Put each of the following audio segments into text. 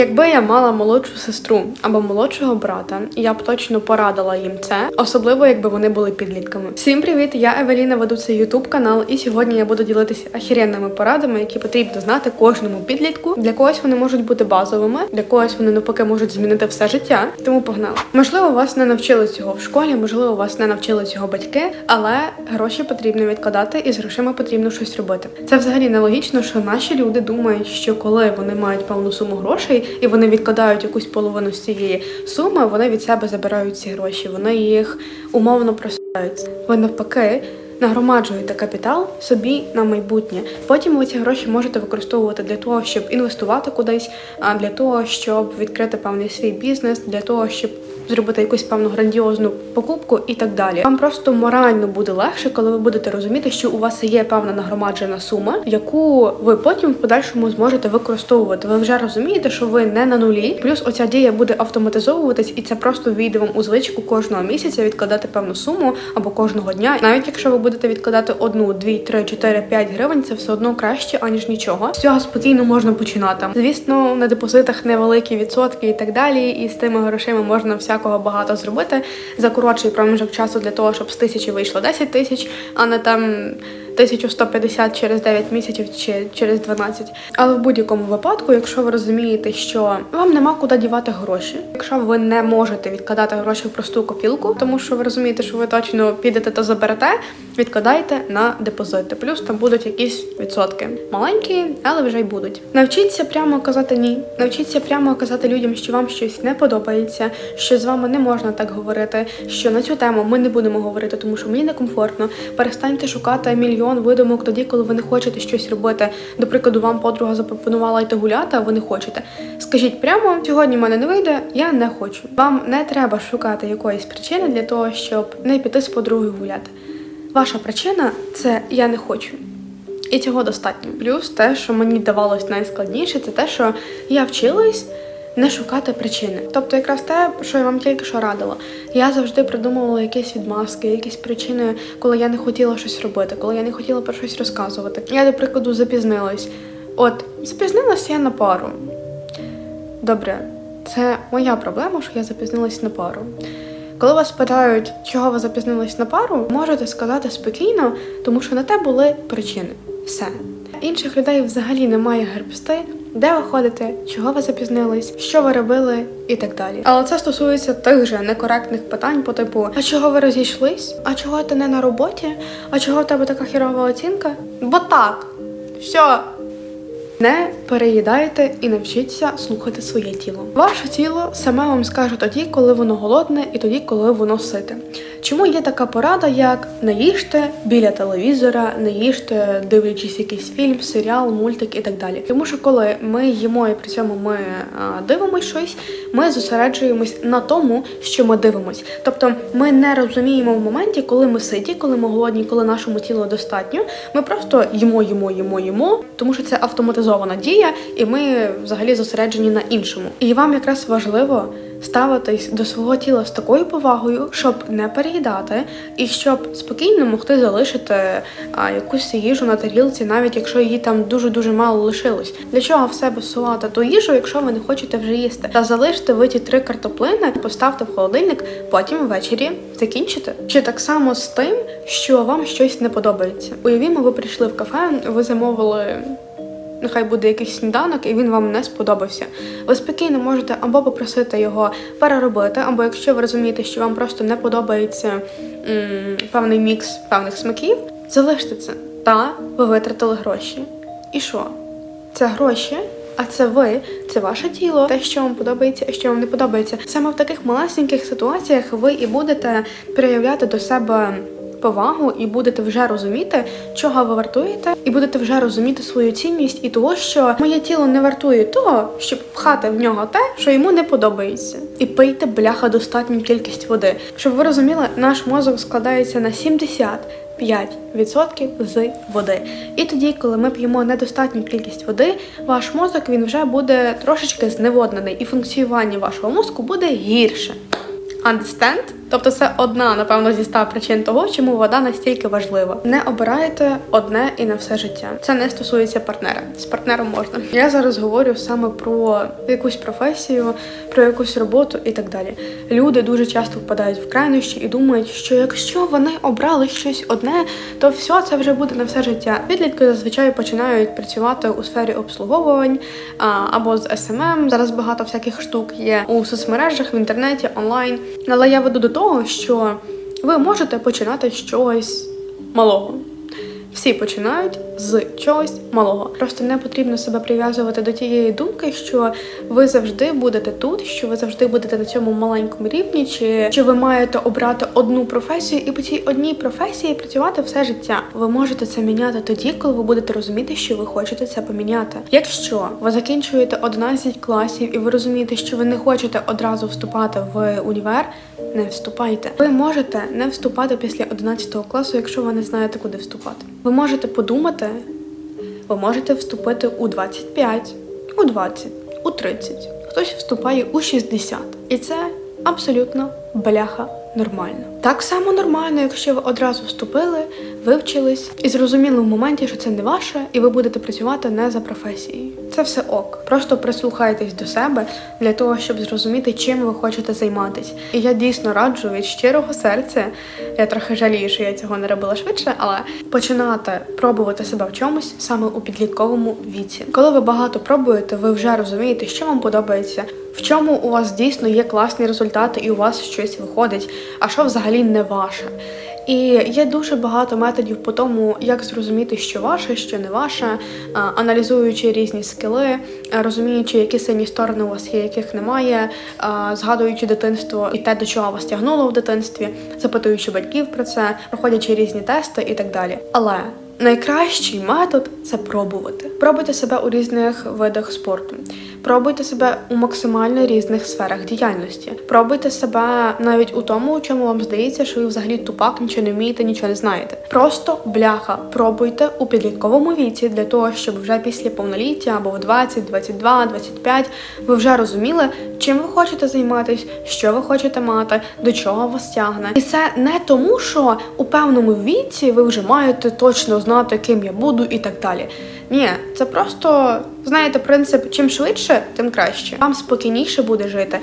Якби я мала молодшу сестру або молодшого брата, я б точно порадила їм це, особливо якби вони були підлітками. Всім привіт! Я Евеліна, веду цей ютуб канал, і сьогодні я буду ділитися ахіренними порадами, які потрібно знати кожному підлітку. Для когось вони можуть бути базовими, для когось вони навпаки можуть змінити все життя. Тому погнали. Можливо, вас не навчили цього в школі, можливо, вас не навчили цього батьки, але гроші потрібно відкладати, і з грошима потрібно щось робити. Це взагалі нелогічно, що наші люди думають, що коли вони мають певну суму грошей і вони відкладають якусь половину з цієї суми, вони від себе забирають ці гроші, вони їх умовно просувають. Ви навпаки. Нагромаджуєте капітал собі на майбутнє. Потім ви ці гроші можете використовувати для того, щоб інвестувати кудись, а для того, щоб відкрити певний свій бізнес, для того, щоб зробити якусь певну грандіозну покупку і так далі. Вам просто морально буде легше, коли ви будете розуміти, що у вас є певна нагромаджена сума, яку ви потім в подальшому зможете використовувати. Ви вже розумієте, що ви не на нулі. Плюс оця дія буде автоматизовуватись, і це просто війде вам у звичку кожного місяця відкладати певну суму або кожного дня. Навіть якщо ви будете відкладати одну, дві, три, чотири, п'ять гривень, це все одно краще аніж нічого. З цього спокійно можна починати. Звісно, на депозитах невеликі відсотки і так далі. І з тими грошима можна всякого багато зробити за коротший проміжок часу для того, щоб з тисячі вийшло 10 тисяч, а не там. 1150 через 9 місяців чи через 12. Але в будь-якому випадку, якщо ви розумієте, що вам нема куди дівати гроші, якщо ви не можете відкладати гроші в просту копілку, тому що ви розумієте, що ви точно підете та заберете, відкладайте на депозити. Плюс там будуть якісь відсотки маленькі, але вже й будуть. Навчіться прямо казати ні. Навчіться прямо казати людям, що вам щось не подобається, що з вами не можна так говорити, що на цю тему ми не будемо говорити, тому що мені некомфортно. Перестаньте шукати мільйон видумок тоді, коли ви не хочете щось робити. До прикладу, вам подруга запропонувала йти гуляти, а ви не хочете. Скажіть прямо, сьогодні в мене не вийде, я не хочу. Вам не треба шукати якоїсь причини для того, щоб не піти з подругою гуляти. Ваша причина це я не хочу. І цього достатньо. Плюс те, що мені давалось найскладніше, це те, що я вчилась не шукати причини. Тобто, якраз те, що я вам тільки що радила. Я завжди придумувала якісь відмазки, якісь причини, коли я не хотіла щось робити, коли я не хотіла про щось розказувати. Я, до прикладу, запізнилась. От, запізнилася я на пару. Добре, це моя проблема, що я запізнилась на пару. Коли вас питають, чого ви запізнились на пару, можете сказати спокійно, тому що на те були причини. Все. Інших людей взагалі немає гербсти, де ви ходите, чого ви запізнились, що ви робили і так далі. Але це стосується тих же некоректних питань по типу: а чого ви розійшлись? А чого ти не на роботі? А чого в тебе така хірова оцінка? Бо так, все. Не переїдайте і навчіться слухати своє тіло. Ваше тіло саме вам скаже тоді, коли воно голодне, і тоді, коли воно сите. Чому є така порада, як не їжте біля телевізора, не їжте, дивлячись якийсь фільм, серіал, мультик і так далі. Тому що коли ми їмо і при цьому ми дивимося щось, ми зосереджуємось на тому, що ми дивимось. Тобто ми не розуміємо в моменті, коли ми ситі, коли ми голодні, коли нашому тілу достатньо. Ми просто їмо, їмо, їмо, їмо, тому що це автоматизована дія, і ми взагалі зосереджені на іншому. І вам якраз важливо ставитись до свого тіла з такою повагою, щоб не переїдати, і щоб спокійно могти залишити а, якусь їжу на тарілці, навіть якщо її там дуже дуже мало лишилось. Для чого в себе сувати ту їжу, якщо ви не хочете вже їсти? Та залиште ви ті три картоплини, поставте в холодильник, потім ввечері закінчите. Чи так само з тим, що вам щось не подобається? Уявімо, ви прийшли в кафе, ви замовили. Нехай буде якийсь сніданок, і він вам не сподобався. Ви спокійно можете або попросити його переробити, або якщо ви розумієте, що вам просто не подобається м, певний мікс певних смаків, залиште це. Та ви витратили гроші. І що? Це гроші, а це ви, це ваше тіло, те, що вам подобається, а що вам не подобається. Саме в таких малесеньких ситуаціях ви і будете проявляти до себе повагу і будете вже розуміти, чого ви вартуєте, і будете вже розуміти свою цінність і того, що моє тіло не вартує того, щоб пхати в нього те, що йому не подобається, і пийте бляха достатню кількість води. Щоб ви розуміли, наш мозок складається на 70 5% з води. І тоді, коли ми п'ємо недостатню кількість води, ваш мозок він вже буде трошечки зневоднений, і функціонування вашого мозку буде гірше. Understand? Тобто це одна, напевно, зі ста причин того, чому вода настільки важлива. Не обирайте одне і на все життя. Це не стосується партнера. З партнером можна. Я зараз говорю саме про якусь професію, про якусь роботу і так далі. Люди дуже часто впадають в крайнощі і думають, що якщо вони обрали щось одне, то все це вже буде на все життя. Підлітки зазвичай починають працювати у сфері обслуговувань або з СММ. Зараз багато всяких штук є у соцмережах, в інтернеті, онлайн. Але я веду до того, що ви можете починати щось малого. Всі починають з чогось малого. Просто не потрібно себе прив'язувати до тієї думки, що ви завжди будете тут, що ви завжди будете на цьому маленькому рівні, чи, чи ви маєте обрати одну професію і по цій одній професії працювати все життя. Ви можете це міняти тоді, коли ви будете розуміти, що ви хочете це поміняти. Якщо ви закінчуєте 11 класів і ви розумієте, що ви не хочете одразу вступати в універ, не вступайте. Ви можете не вступати після 11 класу, якщо ви не знаєте, куди вступати. Ви можете подумати, ви можете вступити у 25, у 20, у 30. Хтось вступає у 60. І це абсолютно бляха нормально. Так само нормально, якщо ви одразу вступили, вивчились і зрозуміли в моменті, що це не ваше, і ви будете працювати не за професією. Це все ок. Просто прислухайтесь до себе для того, щоб зрозуміти, чим ви хочете займатися. І я дійсно раджу від щирого серця. Я трохи жалію, що я цього не робила швидше, але починати пробувати себе в чомусь саме у підлітковому віці. Коли ви багато пробуєте, ви вже розумієте, що вам подобається, в чому у вас дійсно є класні результати, і у вас щось виходить, а що взагалі не ваше. І є дуже багато методів по тому, як зрозуміти, що ваше, що не ваше, аналізуючи різні скили, розуміючи, які сильні сторони у вас є, яких немає, згадуючи дитинство і те, до чого вас тягнуло в дитинстві, запитуючи батьків про це, проходячи різні тести і так далі. Але найкращий метод це пробувати. Пробуйте себе у різних видах спорту. Пробуйте себе у максимально різних сферах діяльності. Пробуйте себе навіть у тому, у чому вам здається, що ви взагалі тупак, нічого не вмієте, нічого не знаєте. Просто бляха, пробуйте у підлітковому віці для того, щоб вже після повноліття або в 20, 22, 25 ви вже розуміли, чим ви хочете займатися, що ви хочете мати, до чого вас тягне. І це не тому, що у певному віці ви вже маєте точно знати, ким я буду і так далі. Ні, це просто знаєте принцип, чим швидше, тим краще. Вам спокійніше буде жити,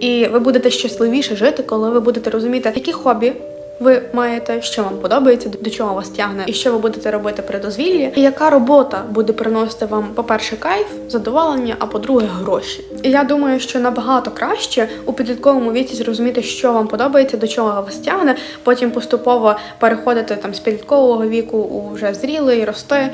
і ви будете щасливіше жити, коли ви будете розуміти, які хобі. Ви маєте, що вам подобається, до чого вас тягне, і що ви будете робити при дозвіллі, і яка робота буде приносити вам, по-перше, кайф, задоволення, а по-друге, гроші. І я думаю, що набагато краще у підлітковому віці зрозуміти, що вам подобається, до чого вас тягне, потім поступово переходити там з підліткового віку у вже зрілий, рости,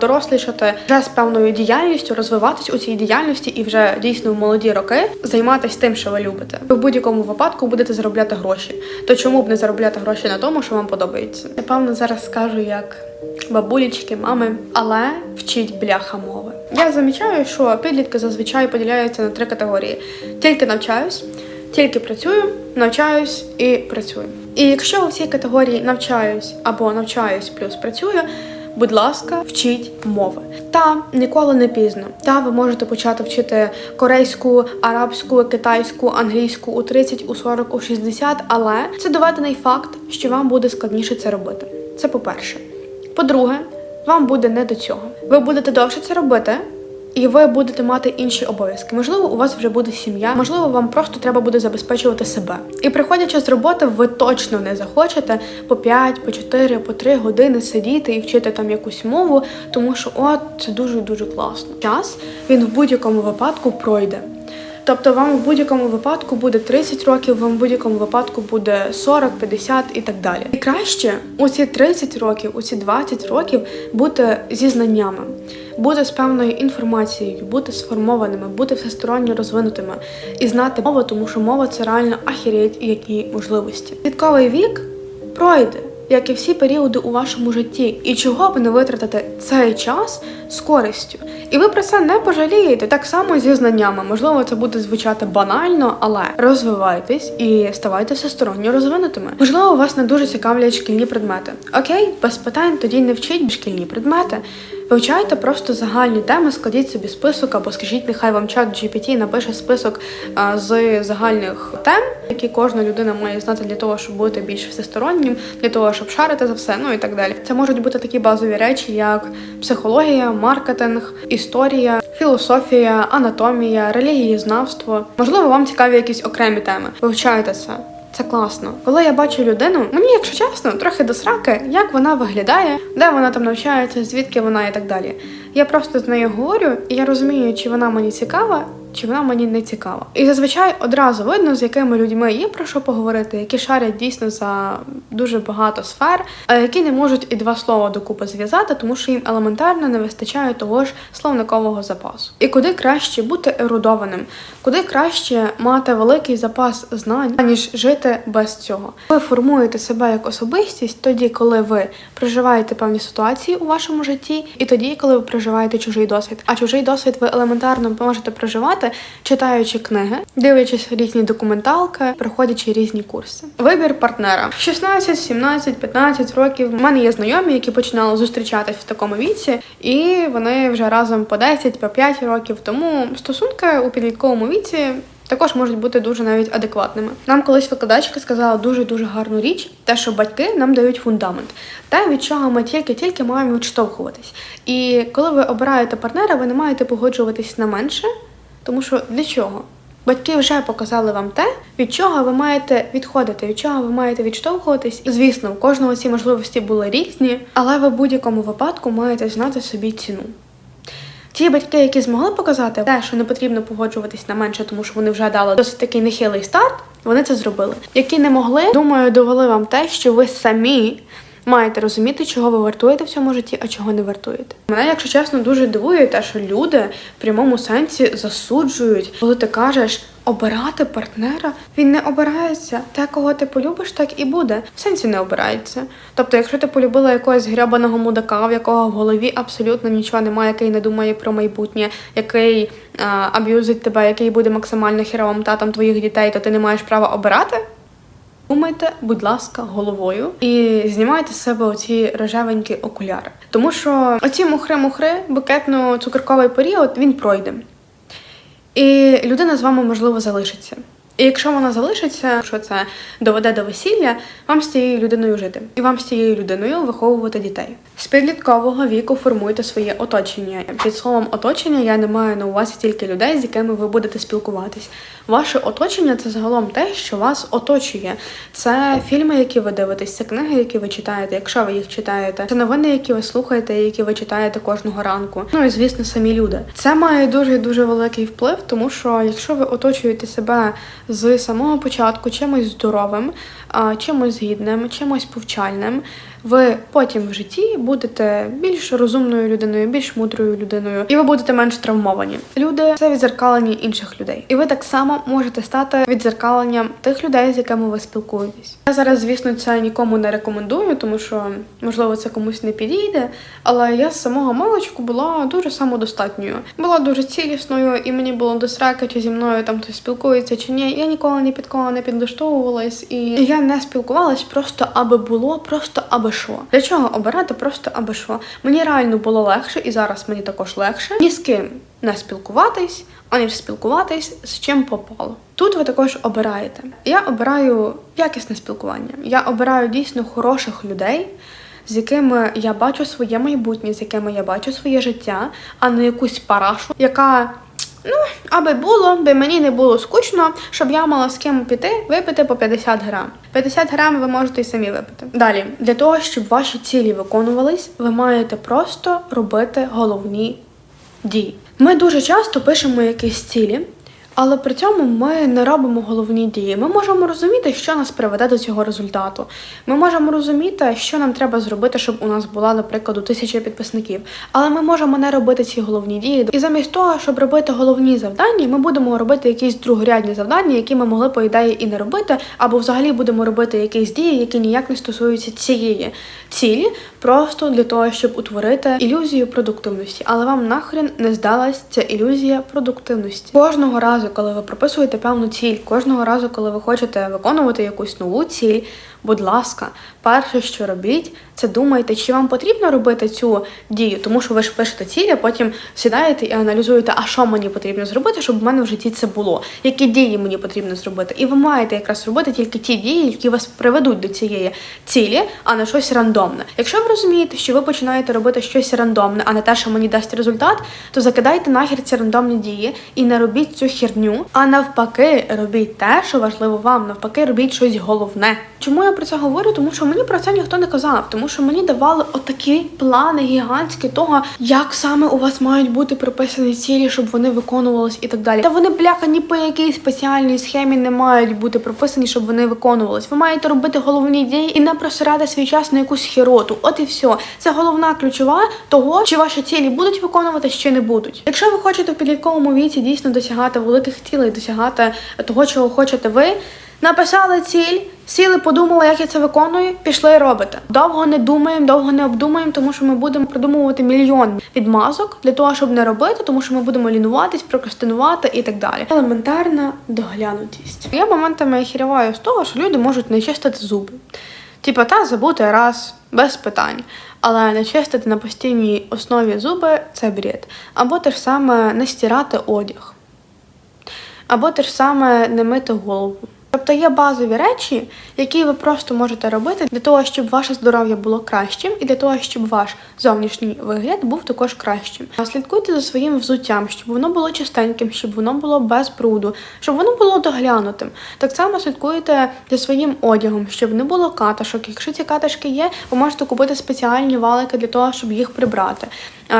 дорослішати, вже з певною діяльністю, розвиватись у цій діяльності і вже дійсно в молоді роки займатися тим, що ви любите. Ви в будь-якому випадку будете заробляти гроші. То чому б не заробляти гроші на тому, що вам подобається? Напевно, зараз скажу як бабулічки, мами, але вчіть бляха мови. Я замічаю, що підлітки зазвичай поділяються на три категорії: тільки навчаюсь. Тільки працюю, навчаюсь і працюю. І якщо у всій категорії навчаюсь або навчаюсь плюс працюю, будь ласка, вчіть мови. Та ніколи не пізно. Та ви можете почати вчити корейську, арабську, китайську, англійську у 30, у 40, у 60, але це доведений факт, що вам буде складніше це робити. Це по-перше. По-друге, вам буде не до цього. Ви будете довше це робити. І ви будете мати інші обов'язки. Можливо, у вас вже буде сім'я, можливо, вам просто треба буде забезпечувати себе. І приходячи з роботи, ви точно не захочете по 5, по 4, по 3 години сидіти і вчити там якусь мову, тому що от це дуже дуже класно. Час він в будь-якому випадку пройде. Тобто вам в будь-якому випадку буде 30 років, вам в будь-якому випадку буде 40, 50 і так далі. І краще у ці 30 років, у ці 20 років бути зі знаннями, бути з певною інформацією, бути сформованими, бути всесторонньо розвинутими і знати мову, тому що мова це реально ахіреть які можливості. Підковий вік пройде. Як і всі періоди у вашому житті, і чого б не витратити цей час з користю. І ви про це не пожалієте так само зі знаннями. Можливо, це буде звучати банально, але розвивайтесь і ставайте всесторонньо розвинутими. Можливо, вас не дуже цікавлять шкільні предмети. Окей, без питань, тоді не вчіть шкільні предмети. Вивчайте просто загальні теми, складіть собі список, або скажіть, нехай вам чат GPT напише список з загальних тем, які кожна людина має знати для того, щоб бути більш всестороннім, для того, щоб шарити за все, ну і так далі. Це можуть бути такі базові речі, як психологія, маркетинг, історія, філософія, анатомія, релігієзнавство. Можливо, вам цікаві якісь окремі теми. Вивчайте це. Це класно. Коли я бачу людину, мені, якщо чесно, трохи до сраки, як вона виглядає, де вона там навчається, звідки вона і так далі. Я просто з нею говорю, і я розумію, чи вона мені цікава, чи вона мені не цікава. І зазвичай одразу видно, з якими людьми є про що поговорити, які шарять дійсно за дуже багато сфер, а які не можуть і два слова докупи зв'язати, тому що їм елементарно не вистачає того ж словникового запасу. І куди краще бути ерудованим, куди краще мати великий запас знань, ніж жити без цього. Ви формуєте себе як особистість тоді, коли ви проживаєте певні ситуації у вашому житті, і тоді, коли ви проживаєте чужий досвід. А чужий досвід ви елементарно можете проживати, читаючи книги, дивлячись різні документалки, проходячи різні курси. Вибір партнера 16, 17, 15 років. У мене є знайомі, які починали зустрічатись в такому віці, і вони вже разом по 10, по 5 років. Тому стосунки у підлітковому віці. Також можуть бути дуже навіть адекватними. Нам колись викладачка сказала дуже дуже гарну річ, те, що батьки нам дають фундамент, те, від чого ми тільки-тільки маємо відштовхуватись. І коли ви обираєте партнера, ви не маєте погоджуватись на менше, тому що для чого? Батьки вже показали вам те, від чого ви маєте відходити, від чого ви маєте відштовхуватись. Звісно, у кожного ці можливості були різні, але ви в будь-якому випадку маєте знати собі ціну. Ті батьки, які змогли показати те, що не потрібно погоджуватись на менше, тому що вони вже дали досить такий нехилий старт, вони це зробили. Які не могли, думаю, довели вам те, що ви самі маєте розуміти, чого ви вартуєте в цьому житті, а чого не вартуєте. Мене, якщо чесно, дуже дивує те, що люди в прямому сенсі засуджують, коли ти кажеш. Обирати партнера він не обирається. Те, кого ти полюбиш, так і буде. В сенсі не обирається. Тобто, якщо ти полюбила якогось грябаного мудака, в якого в голові абсолютно нічого немає, який не думає про майбутнє, який а, аб'юзить тебе, який буде максимально херовим татом твоїх дітей, то ти не маєш права обирати. Думайте, будь ласка, головою і знімайте з себе оці рожевенькі окуляри. Тому що оці мухри-мухри, букетно-цукерковий період, він пройде. І людина з вами можливо залишиться. І якщо вона залишиться, що це доведе до весілля, вам з цією людиною жити, і вам з цією людиною виховувати дітей. З підліткового віку формуйте своє оточення. Під словом оточення я не маю на увазі тільки людей, з якими ви будете спілкуватись. Ваше оточення це загалом те, що вас оточує. Це фільми, які ви дивитесь, це книги, які ви читаєте, якщо ви їх читаєте, це новини, які ви слухаєте, які ви читаєте кожного ранку. Ну і звісно, самі люди. Це має дуже дуже великий вплив, тому що якщо ви оточуєте себе з самого початку чимось здоровим, чимось гідним, чимось повчальним. Ви потім в житті будете більш розумною людиною, більш мудрою людиною, і ви будете менш травмовані. Люди це відзеркалення інших людей, і ви так само можете стати відзеркаленням тих людей, з якими ви спілкуєтесь. Я зараз, звісно, це нікому не рекомендую, тому що можливо це комусь не підійде. Але я з самого маличку була дуже самодостатньою, була дуже цілісною, і мені було до сраки, чи зі мною там хтось спілкується чи ні. Я ніколи ні під кого не підлаштовувалась, і я не спілкувалась просто аби було, просто аби що. Для чого обирати просто аби що? Мені реально було легше, і зараз мені також легше ні з ким не спілкуватись, аніж спілкуватись з чим попало. Тут ви також обираєте. Я обираю якісне спілкування. Я обираю дійсно хороших людей. З якими я бачу своє майбутнє, з якими я бачу своє життя, а не якусь парашу, яка Ну, аби було, би мені не було скучно, щоб я мала з ким піти випити по 50 грам. 50 грам ви можете і самі випити. Далі, для того, щоб ваші цілі виконувались, ви маєте просто робити головні дії. Ми дуже часто пишемо якісь цілі. Але при цьому ми не робимо головні дії. Ми можемо розуміти, що нас приведе до цього результату. Ми можемо розуміти, що нам треба зробити, щоб у нас була, наприклад, тисяча підписників. Але ми можемо не робити ці головні дії. І замість того, щоб робити головні завдання, ми будемо робити якісь другорядні завдання, які ми могли, по ідеї, і не робити, або взагалі будемо робити якісь дії, які ніяк не стосуються цієї цілі, просто для того, щоб утворити ілюзію продуктивності. Але вам нахрен не здалась ця ілюзія продуктивності. Кожного разу разу, коли ви прописуєте певну ціль, кожного разу, коли ви хочете виконувати якусь нову ціль, будь ласка, перше, що робіть, це думайте, чи вам потрібно робити цю дію, тому що ви ж пишете цілі, а потім сідаєте і аналізуєте, а що мені потрібно зробити, щоб в мене в житті це було, які дії мені потрібно зробити. І ви маєте якраз робити тільки ті дії, які вас приведуть до цієї цілі, а не щось рандомне. Якщо ви розумієте, що ви починаєте робити щось рандомне, а не те, що мені дасть результат, то закидайте нахер ці рандомні дії і не робіть цю херню, а навпаки, робіть те, що важливо вам. Навпаки, робіть щось головне. Чому я про це говорю? Тому що мені про це ніхто не казав, тому що мені давали отакі плани гігантські того, як саме у вас мають бути прописані цілі, щоб вони виконувались і так далі. Та вони бляха ні по якій спеціальній схемі не мають бути прописані, щоб вони виконувались. Ви маєте робити головні дії і не просирати свій час на якусь хероту. От і все. Це головна ключова того, чи ваші цілі будуть виконуватись, чи не будуть. Якщо ви хочете в підлітковому віці дійсно досягати великих цілей, досягати того, чого хочете ви. Написали ціль, сіли, подумали, як я це виконую, пішли і робите. Довго не думаємо, довго не обдумаємо, тому що ми будемо придумувати мільйон відмазок для того, щоб не робити, тому що ми будемо лінуватись, прокрастинувати і так далі. Елементарна доглянутість. Я моментами охеріваю з того, що люди можуть не чистити зуби. Типа, та забути раз без питань. Але не чистити на постійній основі зуби це бред. Або те ж саме не стирати одяг. Або те ж саме не мити голову. Тобто є базові речі, які ви просто можете робити для того, щоб ваше здоров'я було кращим, і для того, щоб ваш зовнішній вигляд був також кращим. Слідкуйте за своїм взуттям, щоб воно було чистеньким, щоб воно було без бруду, щоб воно було доглянутим. Так само слідкуйте за своїм одягом, щоб не було каташок. Якщо ці каташки є, ви можете купити спеціальні валики для того, щоб їх прибрати.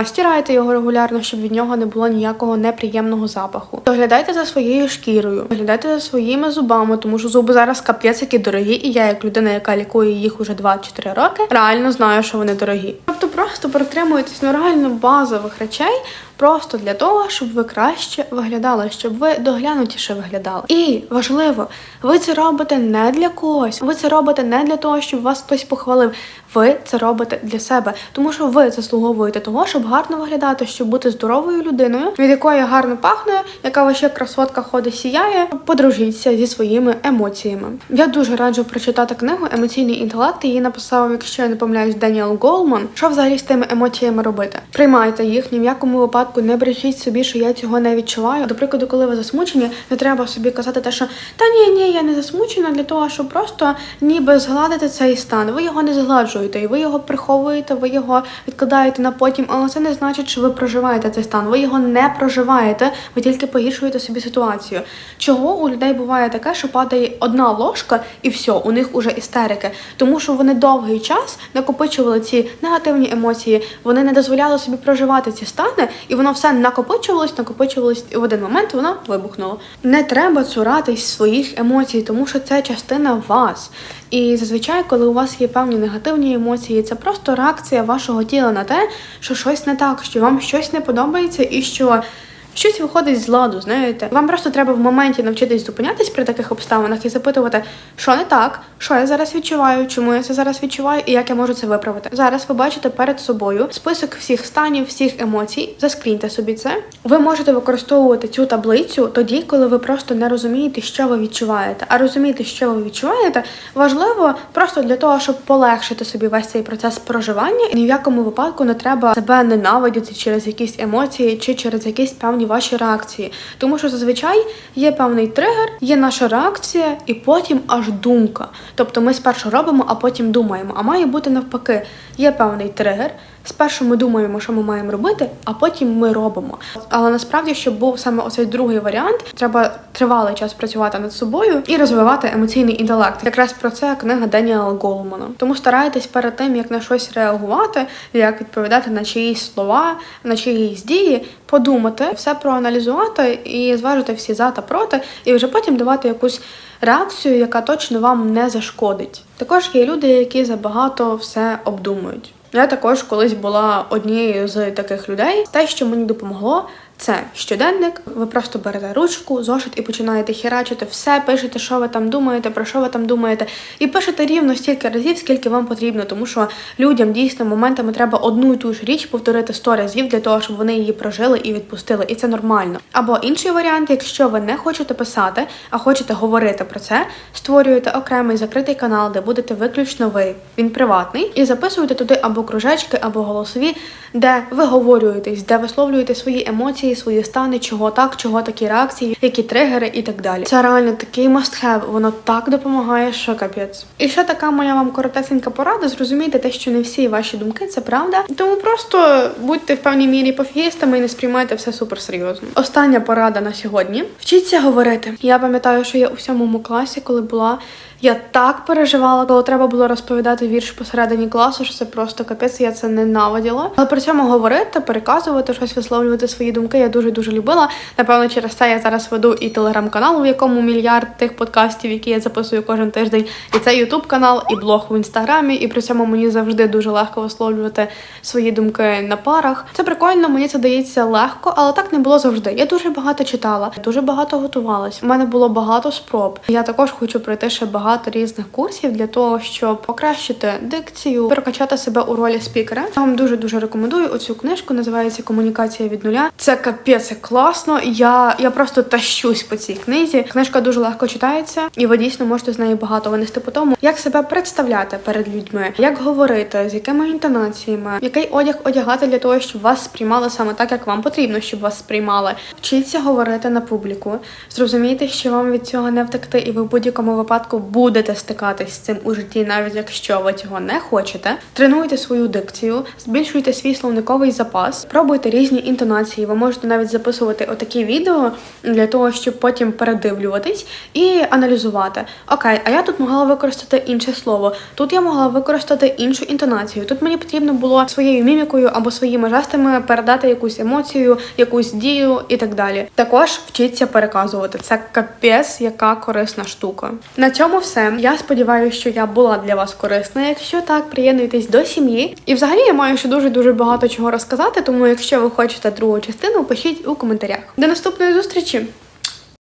Стирайте його регулярно, щоб від нього не було ніякого неприємного запаху. Доглядайте за своєю шкірою, доглядайте за своїми зубами, тому що зуби зараз капець які дорогі, і я, як людина, яка лікує їх уже 2-4 роки, реально знаю, що вони дорогі. Тобто просто притримуйтесь ну реально базових речей. Просто для того, щоб ви краще виглядали, щоб ви доглянутіше виглядали. І важливо, ви це робите не для когось. Ви це робите не для того, щоб вас хтось похвалив. Ви це робите для себе, тому що ви заслуговуєте того, щоб гарно виглядати, щоб бути здоровою людиною, від якої гарно пахне, яка ваша красотка ходить, сіяє. Подружіться зі своїми емоціями. Я дуже раджу прочитати книгу Емоційний інтелект. Її написав, якщо я не помиляюсь, Деніел Голман. Що взагалі з тими емоціями робити? Приймайте їх ні в якому випадку не брешіть собі, що я цього не відчуваю. До прикладу, коли ви засмучені, не треба собі казати те, що та ні, ні, я не засмучена для того, щоб просто ніби згладити цей стан. Ви його не згладжуєте, і ви його приховуєте, ви його відкладаєте на потім. Але це не значить, що ви проживаєте цей стан. Ви його не проживаєте, ви тільки погіршуєте собі ситуацію. Чого у людей буває таке, що падає одна ложка, і все, у них уже істерики, тому що вони довгий час накопичували ці негативні емоції, вони не дозволяли собі проживати ці стани, і воно все накопичувалось, накопичувалось, і в один момент воно вибухнуло. Не треба цуратись своїх емоцій, тому що це частина вас. І зазвичай, коли у вас є певні негативні емоції, це просто реакція вашого тіла на те, що щось не так, що вам щось не подобається, і що. Щось виходить з ладу, знаєте. Вам просто треба в моменті навчитись зупинятись при таких обставинах і запитувати, що не так, що я зараз відчуваю, чому я це зараз відчуваю і як я можу це виправити. Зараз ви бачите перед собою список всіх станів, всіх емоцій. Заскріньте собі це. Ви можете використовувати цю таблицю тоді, коли ви просто не розумієте, що ви відчуваєте. А розуміти, що ви відчуваєте, важливо просто для того, щоб полегшити собі весь цей процес проживання. І ні в якому випадку не треба себе ненавидіти через якісь емоції чи через якісь певні ваші реакції. Тому що зазвичай є певний тригер, є наша реакція, і потім аж думка. Тобто ми спершу робимо, а потім думаємо. А має бути навпаки, є певний тригер. Спершу ми думаємо, що ми маємо робити, а потім ми робимо. Але насправді, щоб був саме оцей другий варіант, треба тривалий час працювати над собою і розвивати емоційний інтелект. Якраз про це книга Деніела Голмана. Тому старайтесь перед тим, як на щось реагувати, як відповідати на чиїсь слова, на чиїсь дії, подумати, все проаналізувати і зважити всі за та проти, і вже потім давати якусь реакцію, яка точно вам не зашкодить. Також є люди, які забагато все обдумують. Я також колись була однією з таких людей. Те, що мені допомогло, Це щоденник. Ви просто берете ручку, зошит і починаєте херачити все, пишете, що ви там думаєте, про що ви там думаєте, і пишете рівно стільки разів, скільки вам потрібно, тому що людям дійсно моментами треба одну і ту ж річ повторити сто разів для того, щоб вони її прожили і відпустили, і це нормально. Або інший варіант, якщо ви не хочете писати, а хочете говорити про це, створюєте окремий закритий канал, де будете виключно ви. Він приватний, і записуєте туди або кружечки, або голосові, де ви говорюєтесь, де висловлюєте свої емоції, свої стани, чого так, чого такі реакції, які тригери і так далі. Це реально такий must have, воно так допомагає, що капець. І ще така моя вам коротесенька порада. Зрозумійте те, що не всі ваші думки це правда. Тому просто будьте в певній мірі пофігістами і не сприймайте все супер серйозно. Остання порада на сьогодні: вчіться говорити. Я пам'ятаю, що я у сьомому класі, коли була. Я так переживала, коли треба було розповідати вірш посередині класу, що це просто капець, я це ненавиділа. Але при цьому говорити, переказувати щось, висловлювати свої думки я дуже дуже любила. Напевно, через це я зараз веду і телеграм-канал, в якому мільярд тих подкастів, які я записую кожен тиждень, і це ютуб канал, і блог в інстаграмі. І при цьому мені завжди дуже легко висловлювати свої думки на парах. Це прикольно, мені це дається легко, але так не було завжди. Я дуже багато читала, дуже багато готувалась. У мене було багато спроб. Я також хочу пройти ще багато різних курсів для того, щоб покращити дикцію, прокачати себе у ролі спікера. Я вам дуже дуже рекомендую оцю книжку. Називається Комунікація від нуля. Це капець класно. Я, я просто тащусь по цій книзі. Книжка дуже легко читається, і ви дійсно можете з нею багато винести по тому, як себе представляти перед людьми, як говорити, з якими інтонаціями, який одяг одягати для того, щоб вас сприймали саме так, як вам потрібно, щоб вас сприймали. Вчіться говорити на публіку. Зрозумійте, що вам від цього не втекти, і ви в будь-якому випадку будете стикатись з цим у житті, навіть якщо ви цього не хочете. Тренуйте свою дикцію, збільшуйте свій словниковий запас, пробуйте різні інтонації. Ви можете навіть записувати отакі відео для того, щоб потім передивлюватись і аналізувати. Окей, а я тут могла використати інше слово. Тут я могла використати іншу інтонацію. Тут мені потрібно було своєю мімікою або своїми жестами передати якусь емоцію, якусь дію і так далі. Також вчіться переказувати. Це капець, яка корисна штука. На цьому все. Я сподіваюся, що я була для вас корисна. Якщо так, приєднуйтесь до сім'ї. І взагалі я маю ще дуже дуже багато чого розказати. Тому, якщо ви хочете другу частину, пишіть у коментарях. До наступної зустрічі!